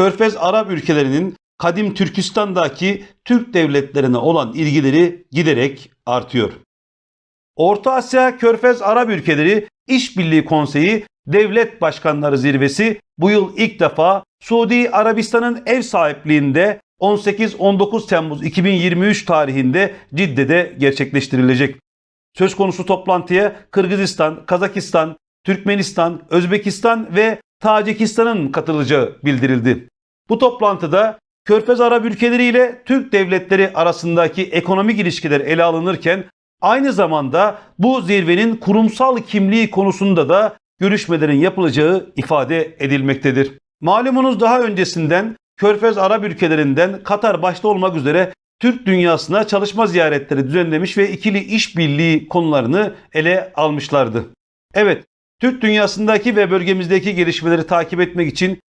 Körfez Arap ülkelerinin kadim Türkistan'daki Türk devletlerine olan ilgileri giderek artıyor. Orta Asya Körfez Arap Ülkeleri İşbirliği Konseyi Devlet Başkanları Zirvesi bu yıl ilk defa Suudi Arabistan'ın ev sahipliğinde 18-19 Temmuz 2023 tarihinde Cidde'de gerçekleştirilecek. Söz konusu toplantıya Kırgızistan, Kazakistan, Türkmenistan, Özbekistan ve Tacikistan'ın katılacağı bildirildi. Bu toplantıda Körfez Arap ülkeleri ile Türk devletleri arasındaki ekonomik ilişkiler ele alınırken aynı zamanda bu zirvenin kurumsal kimliği konusunda da görüşmelerin yapılacağı ifade edilmektedir. Malumunuz daha öncesinden Körfez Arap ülkelerinden Katar başta olmak üzere Türk dünyasına çalışma ziyaretleri düzenlemiş ve ikili işbirliği konularını ele almışlardı. Evet, Türk dünyasındaki ve bölgemizdeki gelişmeleri takip etmek için